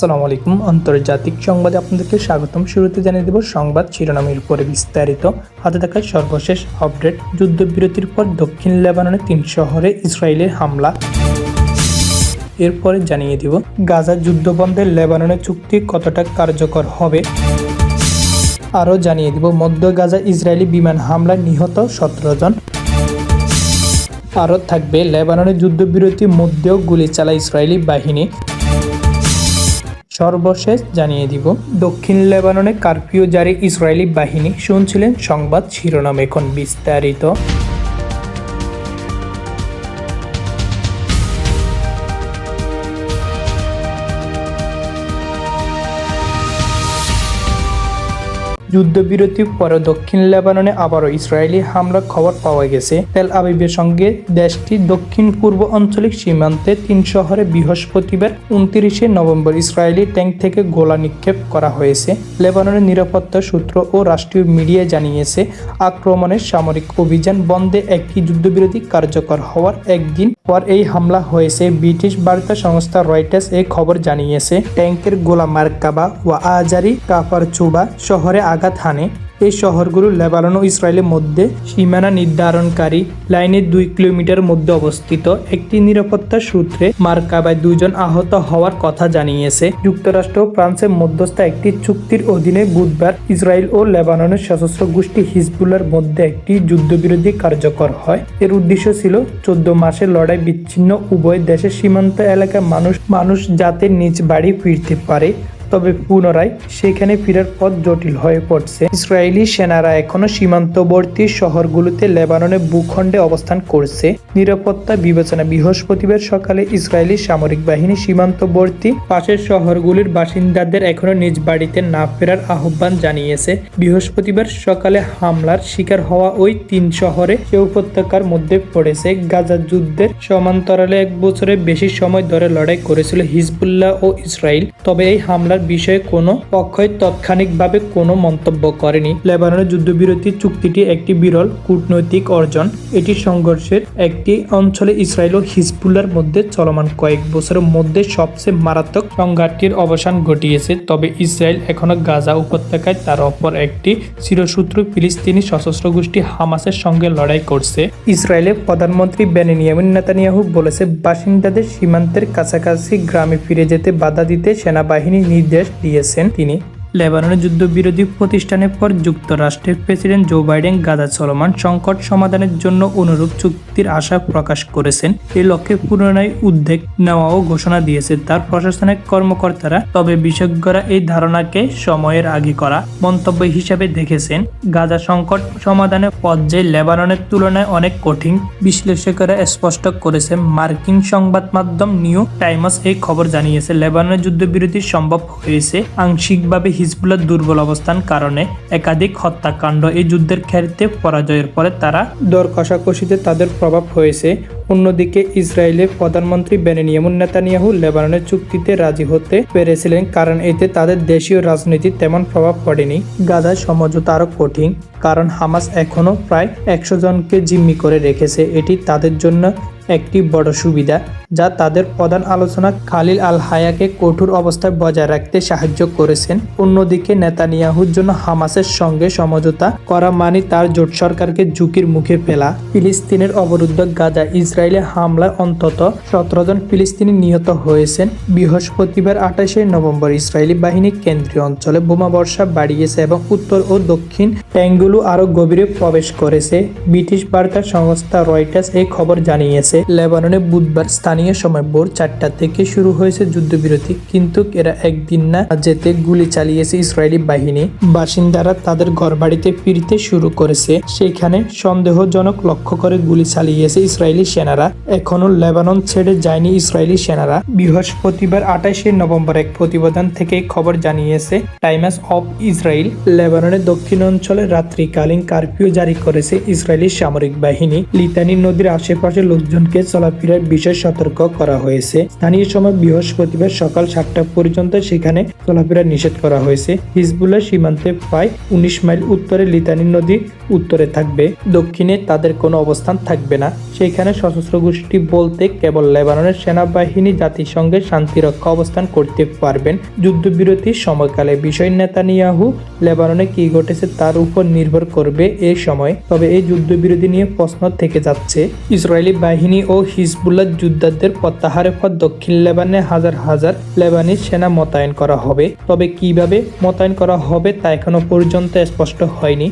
আসসালামু আলাইকুম। আন্তর্জাতিক সংবাদে আপনাদেরকে স্বাগতম। শুরুতে জানিয়ে দেব, সংবাদ শিরোনামের উপরে বিস্তারিত। হাতে থাকা সর্বশেষ আপডেট, যুদ্ধবিরতির পর দক্ষিণ লেবাননের তিন শহরে ইসরায়েলের হামলা। এরপরে জানিয়ে দিব, গাজা যুদ্ধবন্ধের লেবাননের চুক্তি কতটা কার্যকর হবে। আরও জানিয়ে দিব, মধ্য গাজা ইসরায়েলি বিমান হামলায় নিহত সতেরো জন। আরও থাকবে লেবাননের যুদ্ধবিরতির মধ্যেও গুলি চালায় ইসরায়েলি বাহিনী। সর্বশেষ জানিয়ে দিব। দক্ষিণ লেবাননে কারফিউ জারি ইসরায়েলি বাহিনী শুনছিলেন সংবাদ শিরোনাম এখন বিস্তারিত। যুদ্ধবিরতির পরে দক্ষিণ লেবাননে আবারও ইসরায়েলি হামলার খবর পাওয়া গেছে। তেল আবিবের সঙ্গে দেশটির দক্ষিণ পূর্ব আঞ্চলিক সীমান্তে তিন শহরে বৃহস্পতিবার উনত্রিশে নভেম্বর ইসরায়েলি ট্যাঙ্ক থেকে গোলা নিক্ষেপ করা হয়েছে। লেবাননের নিরাপত্তা সূত্র ও রাষ্ট্রীয় মিডিয়া জানিয়েছে, আক্রমণের সামরিক অভিযান বন্ধে একটি যুদ্ধবিরতি কার্যকর হওয়ার একদিন পর এই হামলা হয়েছে, ব্রিটিশ বার্তা সংস্থা রয়টার্স এই খবর জানিয়েছে। ট্যাঙ্কের গোলা মার্কাবা ওয়া আজারি কাফার চুবা শহরে আঘাত হানে এই শহরগুলো লেবানন ও ইসরায়েলের মধ্যে সীমানা নির্ধারণকারী লাইনের দুই কিলোমিটার মধ্যে অবস্থিত একটি নিরাপত্তা সূত্রে মার্কাবায় দুজন আহত হওয়ার কথা জানিয়েছে। যুক্তরাষ্ট্র ও ফ্রান্সের মধ্যস্থ একটি চুক্তির অধীনে বুধবার ইসরায়েল ও লেবাননের সশস্ত্র গোষ্ঠী হিজবুল্লার মধ্যে একটি যুদ্ধবিরোধী কার্যকর হয়। এর উদ্দেশ্য ছিল চোদ্দ মাসের লড়াই বিচ্ছিন্ন উভয় দেশের সীমান্ত এলাকার মানুষ মানুষ যাতে নিজ বাড়ি ফিরতে পারে তবে পুনরায় সেখানে ফেরার পথ জটিল হয়ে পড়ছে। ইসরায়েলি সেনারা এখনও সীমান্তবর্তী শহরগুলোতে লেবাননের ভূখণ্ডে অবস্থান করছে। নিরাপত্তা বিবেচনা বৃহস্পতিবার সকালে ইসরায়েলি সামরিক বাহিনী সীমান্তবর্তী পাশের শহরগুলির বাসিন্দাদের এখনও নিজ বাড়িতে না ফেরার আহ্বান জানিয়েছে। বৃহস্পতিবার সকালে হামলার শিকার হওয়া ওই তিন শহরে সে উপত্যকার মধ্যে পড়েছে। গাজা যুদ্ধের সমান্তরালে এক বছরের বেশি সময় ধরে লড়াই করেছিল হিজবুল্লাহ ও ইসরায়েল। তবে এই হামলার বিষয়ে কোনো পক্ষই তাৎক্ষণিকভাবে কোনো মন্তব্য করেনি। লেবাননের যুদ্ধবিরতি চুক্তিটি একটি বিরল কূটনৈতিক অর্জন। এটি সংঘর্ষের একটি অঞ্চলে ইসরায়েল ও হিজবুল্লার মধ্যে চলমান কয়েক বছরের মধ্যে সবচেয়ে মারাত্মক সংঘাতটির অবসান ঘটিয়েছে। তবে ইসরায়েল এখনও গাজা উপত্যকায় তার অপর একটি চিরশত্রু ফিলিস্তিনি সশস্ত্র গোষ্ঠী হামাসের সঙ্গে লড়াই করছে। ইসরায়েলের প্রধানমন্ত্রী বেনিয়ামিন নেতানিয়াহু বলেছে, বাসিন্দাদের সীমান্তের কাছাকাছি গ্রামে ফিরে যেতে বাধা দিতে সেনাবাহিনী নির্দেশ দিয়েছেন তিনি লেবাননের যুদ্ধবিরোধী প্রতিষ্ঠানের পর যুক্তরাষ্ট্রের প্রেসিডেন্ট জো বাইডেন গাজা চলমান সংকট সমাধানের জন্য অনুরূপ চুক্তির আশা প্রকাশ করেছেন। এই লক্ষ্যে পুনরায় উদ্যোগ নেওয়াও ঘোষণা দিয়েছে তার প্রশাসনিক কর্মকর্তারা। তবে বিশেষজ্ঞরা এই ধারণাকে সময়ের আগে করা মন্তব্য হিসাবে দেখেছেন। গাজা সংকট সমাধানের পর্যায়ে লেবাননের তুলনায় অনেক কঠিন, বিশ্লেষকেরা স্পষ্ট করেছে মার্কিন সংবাদ মাধ্যম নিউ টাইমস এই খবর জানিয়েছে, লেবাননের যুদ্ধবিরতি সম্ভব হয়েছে। আংশিকভাবে হিজবুল্লার দুর্বল অবস্থান কারণে একাধিক হত্যাকাণ্ড এই যুদ্ধের ক্ষেত্রে পরাজয়ের পরে তারা দর কষাকষিতে তাদের প্রভাব হয়েছে। অন্যদিকে ইসরায়েলের প্রধানমন্ত্রী বেনিয়ামুন নেতানিয়াহু লেবাননের চুক্তিতে রাজি হতে পেরেছিলেন, কারণ এতে তাদের দেশীয় রাজনীতির তেমন প্রভাব পড়েনি। গাজার সমঝোতা আরও কঠিন, কারণ হামাস এখনও প্রায় একশো জনকে জিম্মি করে রেখেছে। এটি তাদের জন্য একটি বড় সুবিধা। যা তাদের প্রধান আলোচনা খালিল আল হায়াকে কঠোর অবস্থায় বজায় রাখতে সাহায্য করেছেন। অন্যদিকে নেতানিয়াহুর জন্য হামাসের সঙ্গে সমঝোতা করা মানে তার জোট সরকারকে ঝুঁকির মুখে ফেলা। ফিলিস্তিনের অবরুদ্ধ গাজা ইসরায়েলের হামলায় অন্তত সতেরো জন ফিলিস্তিনি নিহত হয়েছেন। বৃহস্পতিবার আঠাশে নভেম্বর ইসরায়েলি বাহিনী কেন্দ্রীয় অঞ্চলে বোমা বর্ষা বাড়িয়েছে এবং উত্তর ও দক্ষিণ ট্যাঙ্গুলো আরও গভীরে প্রবেশ করেছে। ব্রিটিশ বার্তা সংস্থা রয়টার্স এই খবর জানিয়েছে, লেবাননে বুধবার স্থানীয় সময় ভোর চারটা থেকে শুরু হয়েছে যুদ্ধবিরতি। কিন্তু এরা একদিন না যেতে গুলি চালিয়েছে ইসরায়েলি বাহিনী। বাসিন্দারা তাদের ঘরবাড়িতে ফিরতে শুরু করেছে। সেখানে সন্দেহজনক লক্ষ্য করে গুলি চালিয়েছে ইসরায়েলি সেনারা। এখনও লেবানন ছেড়ে যায়নি ইসরায়েলি সেনারা। বৃহস্পতিবার আঠাশে নভেম্বর এক প্রতিবেদন থেকে খবর জানিয়েছে, টাইমস অফ ইসরায়েল লেবাননের দক্ষিণ অঞ্চলে রাত্রিকালীন কারফিউ জারি করেছে ইসরায়েলি সামরিক বাহিনী। লিতানি নদীর আশেপাশে লোকজনকে চলাফেরার বিষয়ে সতর্ক করা হয়েছে। স্থানীয় সময় বৃহস্পতিবার সকাল সাতটা পর্যন্ত সেখানে চলাফেরা নিষেধ করা হয়েছে। হিজবুল্লাহ সীমান্তে প্রায় উনিশ মাইল উত্তরে লিতানি নদী উত্তরে থাকবে। দক্ষিণে তাদের কোনো অবস্থান থাকবে না। সেখানে সশস্ত্র গোষ্ঠী বলতে কেবল লেবাননের সেনাবাহিনী জাতিসংঘের শান্তিরক্ষা অবস্থান করতে পারবেন। যুদ্ধবিরতির সময়কালে বিষয় নেতানিয়াহু লেবাননে কি ঘটেছে তার উপর নির্ভর করবে এই সময়। তবে এই যুদ্ধবিরতি নিয়ে প্রশ্ন থেকে যাচ্ছে। ইসরায়েলি বাহিনী ও হিজবুল্লাহ যোদ্ধাদের প্রত্যাহারের পর দক্ষিণ লেবানে হাজার হাজার লেবানি সেনা মোতায়েন করা হবে। তবে কীভাবে মোতায়েন করা হবে তা এখনও পর্যন্ত স্পষ্ট হয়নি।